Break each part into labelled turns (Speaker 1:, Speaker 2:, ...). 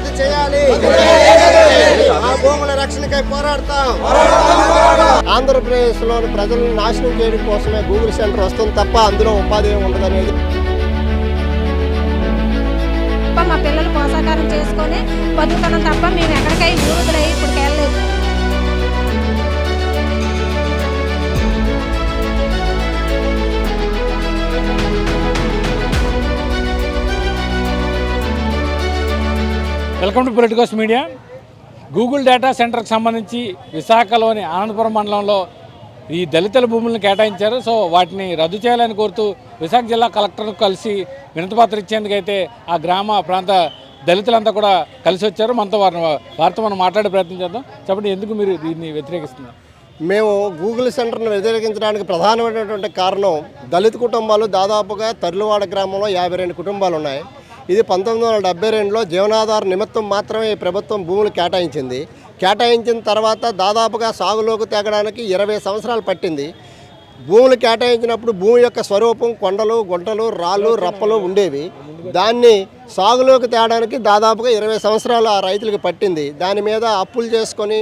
Speaker 1: రద్దు చేయాలి. ఆ భూముల రక్షణకై పోరాడతాం. ఆంధ్రప్రదేశ్లోని ప్రజలను నాశనం చేయడం కోసమే గూగుల్ సెంటర్ వస్తుంది తప్ప అందులో ఉపాధి ఏమి ఉండదనేది
Speaker 2: తప్ప మా పిల్లలు పోషాకారం చేసుకొని బతుకుతున్నాం తప్ప మేము ఎక్కడికై యూదులై ఇప్పుడు వెళ్ళలేదు.
Speaker 3: Welcome to politicos media. Google data సెంటర్కి సంబంధించి విశాఖలోని ఆనందపురం మండలంలో ఈ దళితుల భూములను కేటాయించారు. సో వాటిని రద్దు చేయాలని కోరుతూ విశాఖ జిల్లా కలెక్టర్ను కలిసి వినతిపత్రం ఇచ్చేందుకైతే ఆ గ్రామ ప్రాంత దళితులంతా కూడా కలిసి వచ్చారు. మనతో వారిని వారితో మనం మాట్లాడే ప్రయత్నం చేద్దాం. చెప్పండి ఎందుకు మీరు దీన్ని వ్యతిరేకిస్తున్నారు?
Speaker 1: మేము గూగుల్ సెంటర్ను వ్యతిరేకించడానికి ప్రధానమైనటువంటి కారణం దళిత కుటుంబాలు దాదాపుగా తర్లువాడ గ్రామంలో యాభై రెండు కుటుంబాలు ఉన్నాయి. ఇది పంతొమ్మిది వందల డెబ్బై రెండులో జీవనాధార నిమిత్తం మాత్రమే ఈ ప్రభుత్వం భూములు కేటాయించింది. కేటాయించిన తర్వాత దాదాపుగా సాగులోకి తేగడానికి ఇరవై సంవత్సరాలు పట్టింది. భూములు కేటాయించినప్పుడు భూమి యొక్క స్వరూపం కొండలు గుంటలు రాళ్ళు రప్పలు ఉండేవి. దాన్ని సాగులోకి తేడానికి దాదాపుగా ఇరవై సంవత్సరాలు ఆ రైతులకు పట్టింది. దాని మీద అప్పులు చేసుకొని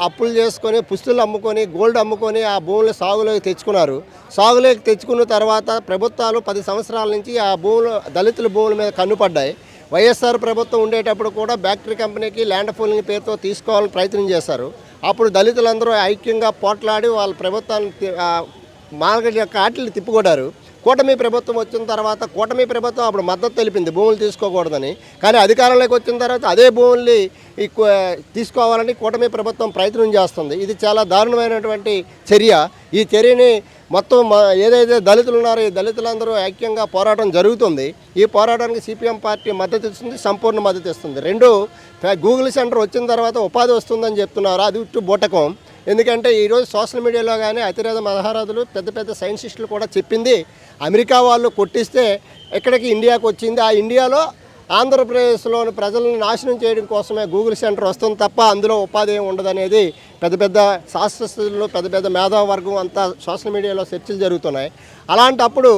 Speaker 1: అప్పులు చేసుకొని పుస్తులు అమ్ముకొని గోల్డ్ అమ్ముకొని ఆ భూములు సాగులోకి తెచ్చుకున్నారు. సాగులోకి తెచ్చుకున్న తర్వాత ప్రభుత్వాలు పది సంవత్సరాల నుంచి ఆ భూములు దళితుల భూముల మీద కన్నుపడ్డాయి వైఎస్ఆర్ ప్రభుత్వం ఉండేటప్పుడు కూడా బ్యాక్టరీ కంపెనీకి ల్యాండ్ ఫోలింగ్ పేరుతో తీసుకోవాలని ప్రయత్నం చేశారు. అప్పుడు దళితులందరూ ఐక్యంగా పోట్లాడి వాళ్ళ ప్రభుత్వాన్ని మార్గ ఆ, మార్కెట్ యొక్క తిప్పుకొడారు కూటమి ప్రభుత్వం వచ్చిన తర్వాత కూటమి ప్రభుత్వం అప్పుడు మద్దతు తెలిపింది భూములు తీసుకోకూడదని. కానీ అధికారంలోకి వచ్చిన తర్వాత అదే భూముల్ని తీసుకోవాలని కూటమి ప్రభుత్వం ప్రయత్నం చేస్తుంది. ఇది చాలా దారుణమైనటువంటి చర్య. ఈ చర్యని మొత్తం మ- ఏదైతే దళితులు ఉన్నారో ఈ దళితులందరూ ఐక్యంగా పోరాటం జరుగుతుంది. ఈ పోరాటానికి సిపిఎం పార్టీ మద్దతు ఇస్తుంది సంపూర్ణ మద్దతు ఇస్తుంది. రెండు గూగుల్ సెంటర్ వచ్చిన తర్వాత ఉపాధి వస్తుందని చెప్తున్నారు. అది ఉట్టు బూటకం. ఎందుకంటే ఈరోజు సోషల్ మీడియాలో కానీ అతిరేధ మహారాజులు పెద్ద పెద్ద సైంటిస్టులు కూడా చెప్పింది అమెరికా వాళ్ళు కొట్టిస్తే ఎక్కడికి ఇండియాకు వచ్చింది? ఆ ఇండియాలో ఆంధ్రప్రదేశ్లోని ప్రజలను నాశనం చేయడం కోసమే గూగుల్ సెంటర్ వస్తుంది తప్ప అందులో ఉపాధి ఏమి ఉండదనేది పెద్ద పెద్ద శాస్త్రస్థులు పెద్ద పెద్ద మేధావర్గం అంతా సోషల్ మీడియాలో చర్చలు జరుగుతున్నాయి. అలాంటప్పుడు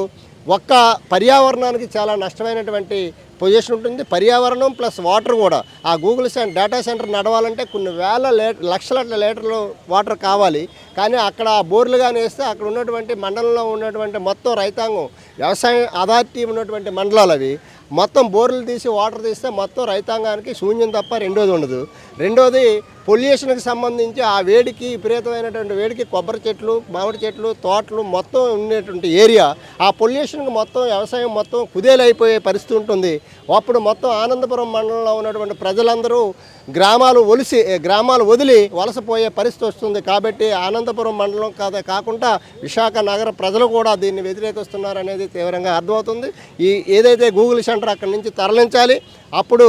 Speaker 1: ఒక్క పర్యావరణానికి చాలా నష్టమైనటువంటి పొజిషన్ ఉంటుంది. పర్యావరణం ప్లస్ వాటర్ కూడా. ఆ గూగుల్ సెంటర్ డేటా సెంటర్ నడవాలంటే కొన్ని వేల లీటర్ లక్షల లీటర్లు వాటర్ కావాలి. కానీ అక్కడ ఆ బోర్లు కానీ వేస్తే అక్కడ ఉన్నటువంటి మండలంలో ఉన్నటువంటి మొత్తం రైతాంగం వ్యవసాయం అథారిటీ ఉన్నటువంటి మండలాలు అవి మొత్తం బోర్లు తీసి వాటర్ తీస్తే మొత్తం రైతాంగానికి శూన్యం తప్ప రెండోది ఉండదు. రెండోది పొల్యూషన్కి సంబంధించి ఆ వేడికి విపరీతమైనటువంటి వేడికి కొబ్బరి చెట్లు మామిడి చెట్లు తోటలు మొత్తం ఉండేటువంటి ఏరియా. ఆ పొల్యూషన్కి మొత్తం వ్యవసాయం మొత్తం కుదేలైపోయే పరిస్థితి ఉంటుంది. అప్పుడు మొత్తం ఆనందపురం మండలంలో ఉన్నటువంటి ప్రజలందరూ గ్రామాలు ఒలిసి గ్రామాలు వదిలి వలసపోయే పరిస్థితి వస్తుంది. కాబట్టి ఆనందపురం మండలం కాదే కాకుండా విశాఖ నగర ప్రజలు కూడా దీన్ని వ్యతిరేకిస్తున్నారు అనేది తీవ్రంగా అర్థమవుతుంది. ఈ ఏదైతే గూగుల్ సెంటర్ అక్కడి నుంచి తరలించాలి అప్పుడు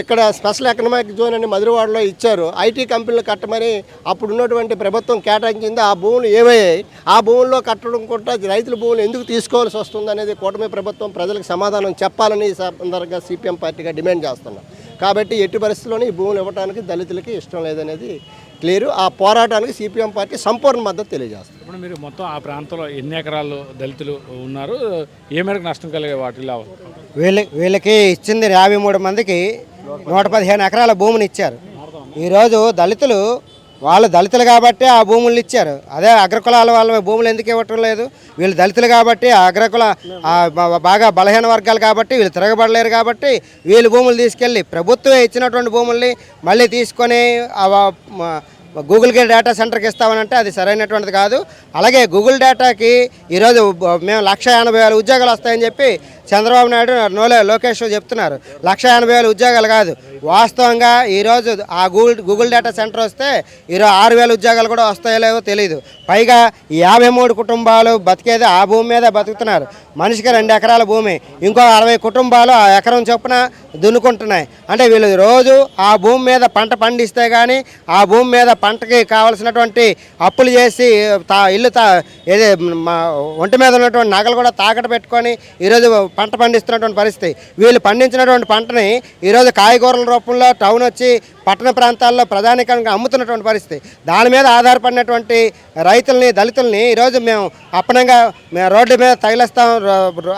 Speaker 1: ఇక్కడ స్పెషల్ ఎకనామిక్ జోన్ అని మధురవాడలో ఇచ్చారు. ఐటీ కంపెనీలు కట్టమని అప్పుడు ఉన్నటువంటి ప్రభుత్వం కేటాయించింది. ఆ భూములు ఏమయ్యాయి ఆ భూముల్లో కట్టడం కూడా రైతుల భూములు ఎందుకు తీసుకోవాల్సి వస్తుంది అనేది కూటమి ప్రభుత్వం ప్రజలకు సమాధానం చెప్పాలని ఈ సందర్భంగా సిపిఎం పార్టీగా డిమాండ్ చేస్తున్నాం. కాబట్టి ఎట్టి పరిస్థితుల్లోనే ఈ భూములు ఇవ్వడానికి దళితులకి ఇష్టం లేదనేది క్లియర్. ఆ పోరాటానికి సిపిఎం పార్టీ సంపూర్ణ మద్దతు తెలియజేస్తుంది.
Speaker 3: ఇప్పుడు మీరు మొత్తం ఆ ప్రాంతంలో ఎన్ని ఎకరాలు దళితులు ఉన్నారు? ఏ మేరకు నష్టం కలిగే వాటిలో
Speaker 4: వీళ్ళ వీళ్ళకి ఇచ్చింది యాభై మూడు మందికి నూట పదిహేను ఎకరాల భూమిని ఇచ్చారు. ఈరోజు దళితులు వాళ్ళు దళితులు కాబట్టి ఆ భూములు ఇచ్చారు. అదే అగ్రకులాల వాళ్ళ భూములు ఎందుకు ఇవ్వటం లేదు? వీళ్ళు దళితులు కాబట్టి ఆ అగ్రకుల బాగా బలహీన వర్గాలు కాబట్టి వీళ్ళు తిరగబడలేరు కాబట్టి వీళ్ళు భూములు తీసుకెళ్ళి ప్రభుత్వం ఇచ్చినటువంటి భూముల్ని మళ్ళీ తీసుకొని గూగుల్ గే డేటా సెంటర్కి ఇస్తామనంటే అది సరైనటువంటిది కాదు. అలాగే గూగుల్ డేటాకి ఈరోజు మేము లక్ష ఎనభై వేల ఉద్యోగాలు వస్తాయని చెప్పి చంద్రబాబు నాయుడు నోలే లోకేష్ చెప్తున్నారు. లక్ష ఎనభై వేల ఉద్యోగాలు కాదు. వాస్తవంగా ఈరోజు ఆ గూగుల్ గూగుల్ డేటా సెంటర్ వస్తే ఈరోజు ఆరు వేల ఉద్యోగాలు కూడా వస్తాయో లేవో తెలియదు పైగా యాభై మూడు కుటుంబాలు బతికేది ఆ భూమి మీద బతుకుతున్నారు. మనిషికి రెండు ఎకరాల భూమి ఇంకో అరవై కుటుంబాలు ఆ ఎకరం చొప్పున దున్నుకుంటున్నాయి. అంటే వీళ్ళు రోజు ఆ భూమి మీద పంట పండిస్తే కానీ ఆ భూమి మీద పంటకి కావలసినటువంటి అప్పులు చేసి తా ఇల్లు తా ఏది మా ఒంటి మీద ఉన్నటువంటి నగలు కూడా తాకట్టు పెట్టుకొని ఈరోజు పంట పండిస్తున్నటువంటి పరిస్థితి. వీళ్ళు పండించినటువంటి పంటని ఈరోజు కాయగూరల రూపంలో టౌన్ వచ్చి పట్టణ ప్రాంతాల్లో ప్రధానికంగా అమ్ముతున్నటువంటి పరిస్థితి. దాని మీద ఆధారపడినటువంటి రైతుల్ని దళితుల్ని ఈరోజు మేము అప్పనంగా మేము రోడ్డు మీద తగిలిస్తాం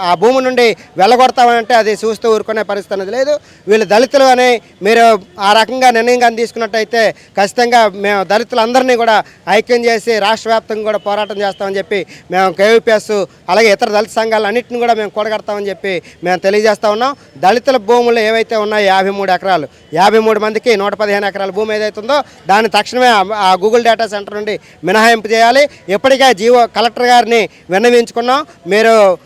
Speaker 4: ఆ భూమి నుండి వెళ్ళగొడతామంటే అది చూస్తూ ఊరుకునే పరిస్థితి అనేది లేదు. వీళ్ళు దళితులు అని మీరు ఆ రకంగా నిర్ణయం కానీ తీసుకున్నట్టయితే ఖచ్చితంగా మేము దళితులందరినీ కూడా ఐక్యం చేసి రాష్ట్ర వ్యాప్తంగా కూడా పోరాటం చేస్తామని చెప్పి మేము కేవీపీఎస్ అలాగే ఇతర దళిత సంఘాలు అన్నింటిని కూడా మేము కూడగడతామని చెప్పి మేము తెలియజేస్తా ఉన్నాం. దళితుల భూములు ఏవైతే ఉన్నాయో యాభై మూడు ఎకరాలు యాభై మూడు మందికి నూట పదిహేను ఎకరాల భూమి ఏదైతుందో ఉందో దాన్ని తక్షణమే ఆ- గూగుల్ డేటా సెంటర్ నుండి మినహాయింపు చేయాలి. ఇప్పటికే జీవో కలెక్టర్ గారిని విన్నవించుకున్నాం. మీరు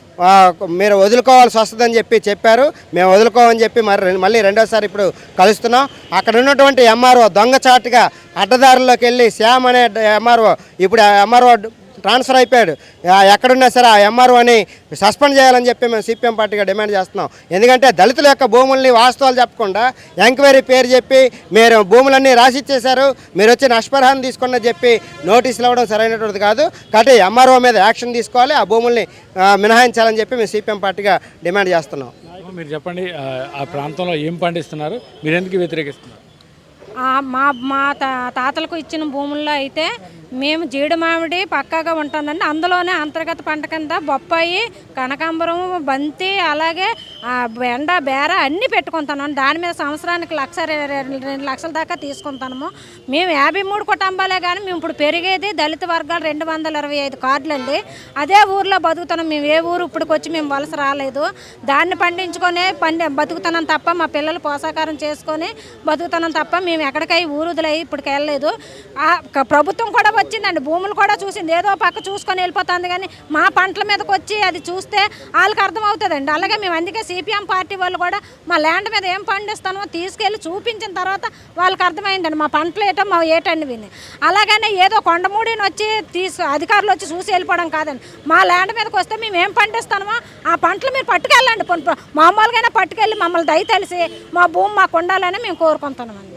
Speaker 4: మీరు వదులుకోవాల్సి వస్తుందని చెప్పి చెప్పారు. మేము వదులుకోమని చెప్పి మరి మళ్ళీ రెండోసారి ఇప్పుడు కలుస్తున్నాం. అక్కడ ఉన్నటువంటి ఎంఆర్ఓ దొంగచాటుగా అడ్డదారుల్లోకి వెళ్ళి శ్యామ్ అనే ఎంఆర్ఓ ఇప్పుడు ఆ ఎంఆర్ఓ ట్రాన్స్ఫర్ అయిపోయాడు. ఎక్కడున్నా సరే ఆ ఎంఆర్ఓని సస్పెండ్ చేయాలని చెప్పి మేము సిపిఎం పార్టీగా డిమాండ్ చేస్తున్నాం. ఎందుకంటే దళితుల యొక్క భూముల్ని వాస్తవాలు చెప్పకుండా ఎంక్వైరీ పేరు చెప్పి మీరు భూములన్నీ రాసిచ్చేశారు మీరు వచ్చి నష్టపరిహారం తీసుకున్న చెప్పి నోటీసులు ఇవ్వడం సరైనటువంటిది కాదు. కాబట్టి ఎంఆర్ఓ మీద యాక్షన్ తీసుకోవాలి ఆ భూముల్ని మినహాయించాలని చెప్పి మేము సిపిఎం పార్టీగా డిమాండ్ చేస్తున్నాం.
Speaker 3: మీరు చెప్పండి ఆ, ప్రాంతంలో ఏం పండిస్తున్నారు మీరు ఎందుకు వ్యతిరేకిస్తున్నారు?
Speaker 2: మా మా తాతలకు ఇచ్చిన భూముల్లో అయితే మేము జీడి మామిడి పక్కాగా ఉంటుందండి. అందులోనే అంతర్గత పంట కింద బొప్పాయి కనకాంబరం బంతి అలాగే బెండ బేర అన్నీ పెట్టుకుంటాను దాని మీద సంవత్సరానికి లక్ష రెండు లక్షల దాకా తీసుకుంటాము మేము యాభై మూడు కుటుంబాలే కానీ మేము ఇప్పుడు పెరిగేది దళిత వర్గాలు రెండు వందల ఇరవై ఐదు కార్డులు అండి అదే ఊర్లో బతుకుతున్నాం. మేము ఏ ఊరు ఇప్పటికి వచ్చి మేము వలస రాలేదు. దాన్ని పండించుకొని పండి బతుకుతున్నాం తప్ప మా పిల్లలు పోషాకారం చేసుకొని బతుకుతున్నాం తప్ప మేము ఎక్కడికై ఊరుదులై ఇప్పటికి వెళ్ళలేదు. ఆ ప్రభుత్వం కూడా వచ్చిందండి. భూములు కూడా చూసింది. ఏదో పక్క చూసుకొని వెళ్ళిపోతుంది కానీ మా పంటల మీదకి వచ్చి అది చూస్తే వాళ్ళకి అర్థమవుతుందండి. అలాగే మేము అందుకే సిపిఎం పార్టీ వాళ్ళు కూడా మా ల్యాండ్ మీద ఏం పండిస్తామో తీసుకెళ్ళి చూపించిన తర్వాత వాళ్ళకి అర్థమైందండి. మా పంటలు ఏటో మా ఏటండి విని అలాగనే ఏదో కొండమూడిని వచ్చి తీసు అధికారులు వచ్చి చూసి వెళ్ళిపోవడం కాదండి. మా ల్యాండ్ మీదకి వస్తే మేము ఏం పండిస్తామో ఆ పంటలు మీరు పట్టుకెళ్ళండి. మామూలుగానే పట్టుకెళ్ళి మమ్మల్ని దయ తెలిసి మా భూమి మాకు ఉండాలని మేము కోరుకుంటున్నామండి.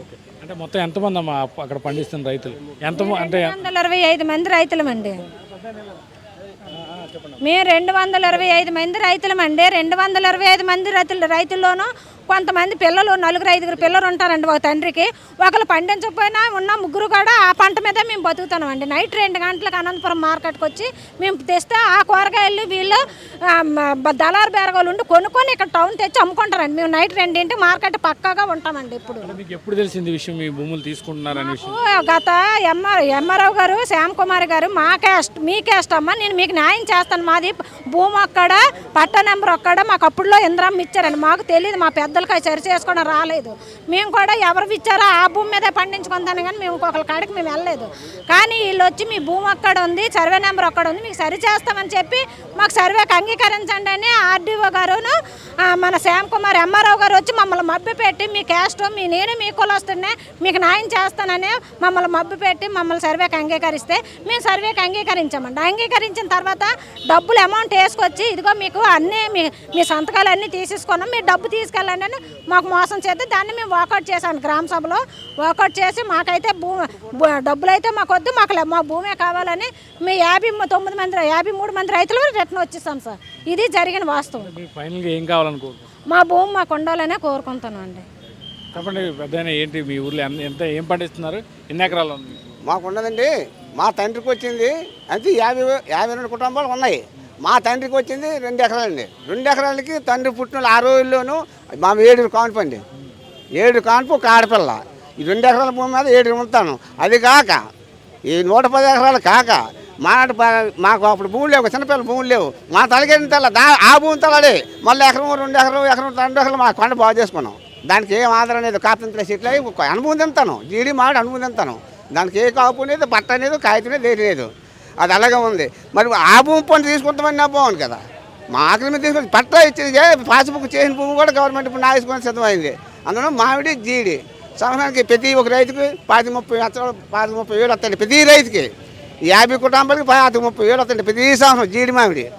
Speaker 3: అంటే మొత్తం ఎంతమంది అమ్మా అక్కడ పండిస్తున్న రైతులు? ఎంత అంటే
Speaker 2: రెండు వందల ఇరవై ఐదు మంది రైతులమండి. మేము రెండు వందల ఇరవై ఐదు మంది రైతులమండి. రెండు వందల ఇరవై ఐదు మంది రైతులు రైతుల్లోనూ కొంతమంది పిల్లలు నలుగురు ఐదుగురు పిల్లలు ఉంటారండి ఒక తండ్రికి. ఒకరు పండించకపోయినా ఉన్న ముగ్గురు కూడా ఆ పంట మీద మేము బతుకుతున్నామండి నైట్ రెండు గంటలకు అనంతపురం మార్కెట్కి వచ్చి మేము తెస్తే ఆ కూరగాయలు వీళ్ళు దళారు బేరగాలు ఉండి కొనుక్కొని ఇక్కడ టౌన్ తెచ్చి అమ్ముకుంటారండి. మేము నైట్ రెండింటి మార్కెట్ పక్కాగా ఉంటామండి ఇప్పుడు
Speaker 3: మీకు ఎప్పుడు తెలిసింది విషయం? మీ భూములు తీసుకుంటున్నారనే
Speaker 2: గత ఎంఆర్ ఎంఆర్ఓ గారు శ్యామ్ కుమార్ గారు మా క్యాస్ట్ మీ క్యాస్ట్ అమ్మ నేను మీకు న్యాయం చేస్తాను. మాది భూమి అక్కడ పట్ట నెంబర్ అక్కడ మాకు అప్పుడులో ఇంద్రమ్మ ఇచ్చారండి. మాకు తెలియదు మా పెద్దలకి అవి సరి చేసుకోవడం రాలేదు. మేము కూడా ఎవరు ఇచ్చారో ఆ భూమి మీదే పండించుకుంటాను కానీ మేము ఇంకొకరి కాడికి మేము వెళ్ళలేదు. కానీ వీళ్ళు వచ్చి మీ భూమి అక్కడ ఉంది సర్వే నెంబర్ అక్కడ ఉంది మీకు సరి చేస్తామని చెప్పి మాకు సర్వేకి అంగీకరించండి అని ఆర్డీఓ గారును మన శ్యామ్ కుమార్ ఎంఆర్ఓ గారు వచ్చి మమ్మల్ని మబ్బి పెట్టి మీ క్యాస్ట్ మీ నేను మీ కులొస్తున్నాయి మీకు న్యాయం చేస్తానని మమ్మల్ని మబ్బు పెట్టి మమ్మల్ని సర్వేకి అంగీకరిస్తే మేము సర్వేకి అంగీకరించామండి. అంగీకరించిన తర్వాత డబ్బులు అమౌంట్ వేసుకొచ్చి ఇదిగో మీకు అన్నీ మీ మీ సంతకాలు అన్నీ తీసేసుకున్నాం మీరు డబ్బు తీసుకెళ్ళండి అని మాకు మోసం చేస్తే దాన్ని మేము వాకౌట్ చేశాను గ్రామ సభలో. వాకౌట్ చేసి మాకైతే భూ భూ- డబ్బులు అయితే మాకు వద్దు మాకు మా భూమే కావాలని మీ యాభై తొమ్మిది మంది యాభై మూడు మంది రైతులు రిటర్న్ వచ్చేసాం సార్. ఇది జరిగిన వాస్తవం.
Speaker 3: ఫైనల్గా ఏం కావాలనుకుంటున్నారు
Speaker 2: మా భూమి మాకు ఉండాలనే కోరుకుంటాను అండి.
Speaker 3: చెప్పండి పెద్ద ఏంటి మీ ఊర్లో ఎంత ఎంత ఏం పండిస్తున్నారు? ఎన్ని ఎకరాలు ఉంది?
Speaker 5: మాకు ఉన్నదండి మా తండ్రికి వచ్చింది అంతే యాభై యాభై రెండు కుటుంబాలు ఉన్నాయి. మా తండ్రికి వచ్చింది రెండు ఎకరాలండి. రెండు ఎకరాలకి తండ్రి పుట్టిన ఆ రోజుల్లోనూ మా ఏడు కాన్పు అండి. ఏడు కాన్పు ఒక ఆడపిల్ల. ఈ రెండు ఎకరాల భూమి మీద ఏడు ఉంటాను. అది కాక ఈ నూట పది ఎకరాలు కాక మానాటి మాకు అప్పుడు భూములు లేవు చిన్నపిల్లల భూములు లేవు. మా తలకెళ్ళిన తల దా ఆ భూమి తలడే మళ్ళీ ఎకరం రెండు ఎకరం ఎకరం రెండు ఎకరం మా కొండ బాగు చేసుకున్నాం. దానికి ఏం ఆధారం లేదు కాపుతంత్ర చెట్లు అనుభవం తింటాను. జీడి మామిడి అనుభవం తింటాను. దానికి ఏ కాపు లేదు బట్ట లేదు కాగితం లేదు లేదు. అది అలాగే ఉంది. మరి ఆ భూమి పని తీసుకుంటామని నా బాగుంది కదా. మా తీసుకొని పట్టా ఇచ్చేది పాస్బుక్ చేసిన భూమి కూడా గవర్నమెంట్ ఇప్పుడు నాయకుని సిద్ధమైంది. అందులో మామిడి జీడి. సంవత్సరానికి ప్రతి ఒక రైతుకి పాతి ముప్పై లక్షలు పాతి ముప్పై వేలు వస్తాయి ప్రతి రైతుకి. యాభై కుటుంబాలకి పాతి ముప్పై వేలు వస్తాయి ప్రతి సంవత్సరం జీడి మామిడి.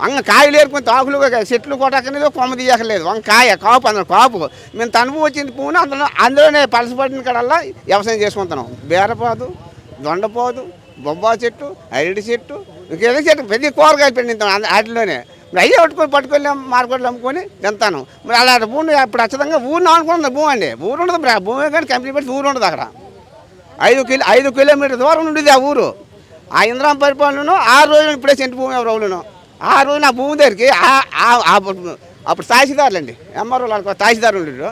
Speaker 5: అంగ కాయలు ఏరుకుని తాకులు చెట్లు కొట్టకనేది కొమ్మ తీయకలేదు వంకాయ కాపు అందులో కాపు. మేము తనుపు వచ్చింది పువ్వును అందులో అందులోనే పలసపడిన కడల్లా వ్యవసాయం చేసుకుంటున్నాం. బేరపోదు దొండపోదు బొబ్బా చెట్టు అరటి చెట్టు ఇంకేదో చెట్టు. ప్రతి కూరగాయలు పండిస్తాం అంద- వాటిలోనే. మరి అయ్యే పట్టుకొని పట్టుకొని మార్కెట్లో అమ్ముకొని తింటాను. మరి అలా భూమి ఇప్పుడు ఖచ్చితంగా ఊరిని అనుకుంటుంది భూమి అండి. ఊరు ఉండదు మరి ఆ భూమి కానీ కంపెనీ పెట్టి ఊరు ఉండదు అక్కడ. ఐదు కిలో ఐదు కిలోమీటర్ దూరం ఉండేది ఆ ఊరు. ఆ ఇంద్రాం పరిపాలనను ఆ రోజు ఇప్పుడే సెంటు భూమి రోజులను ఆ రోజు నా భూమి దగ్గరికి ఆ- అప్పుడు తాసిదారులండి ఎంఆర్ఓ ఎంఆర్ఓ తాసిదారు ఉండేది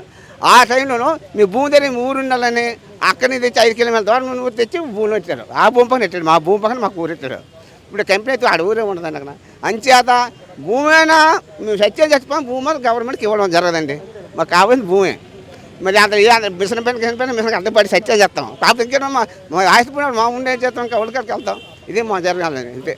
Speaker 5: ఆ టైంలోనూ మీ భూమి దగ్గర మీ ఊరు ఉండాలని అక్కడి తెచ్చి ఐదు కిలోమీటర్ల దూరం ఊరు తెచ్చి భూమిలో ఇచ్చారు ఆ భూమి పక్కన పెట్టాడు. మా భూమి పక్కన మాకు ఊరు పెట్టాడు. ఇప్పుడు కంపెనీ అయితే ఆడ ఊరే ఉండదండి అక్కడ అంచేత భూమైనా మేము సత్యం చచ్చిపోయిన భూమి గవర్నమెంట్కి ఇవ్వడం జరగదండి. మాకు కావాల్సిన భూమే. మరి అంత మిషన్ పైన కింద పైన మిషన్ అడ్డపడి సత్యం చేస్తాం కాకపోతే ఇంకేమో మా మా మా ఉండే చేస్తాం కవులకి వెళ్తాం. ఇదే మా జరగాలండి అంతే.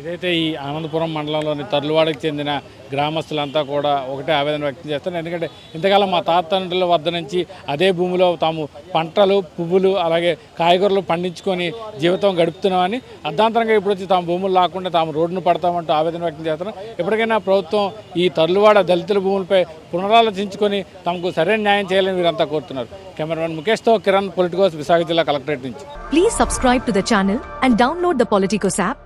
Speaker 3: ఇదైతే ఈ ఆనందపురం మండలంలోని తర్లువాడకి చెందిన గ్రామస్తులంతా కూడా ఒకటే ఆవేదన వ్యక్తం చేస్తున్నారు. ఎందుకంటే ఇంతకాలం మా తాతండ్రుల వద్ద నుంచి అదే భూమిలో తాము పంటలు పువ్వులు అలాగే కాయగూరలు పండించుకొని జీవితం గడుపుతున్నామని అర్ధాంతరంగా ఇప్పుడు వచ్చి తాము భూములు లాక్కుండా తాము రోడ్డును పడతామంటూ ఆవేదన వ్యక్తం చేస్తున్నాం ఎప్పటికైనా ప్రభుత్వం ఈ తర్లువాడ దళితుల భూములపై పునరాలోచించుకొని తమకు సరైన న్యాయం చేయాలని వీరంతా కోరుతున్నారు. కెమెరామెన్ ముఖేష్తో కిరణ్ పొలిటికోస్ విశాఖ జిల్లా కలెక్టరేట్ నుంచి.
Speaker 6: Please subscribe to the channel and download the politicos app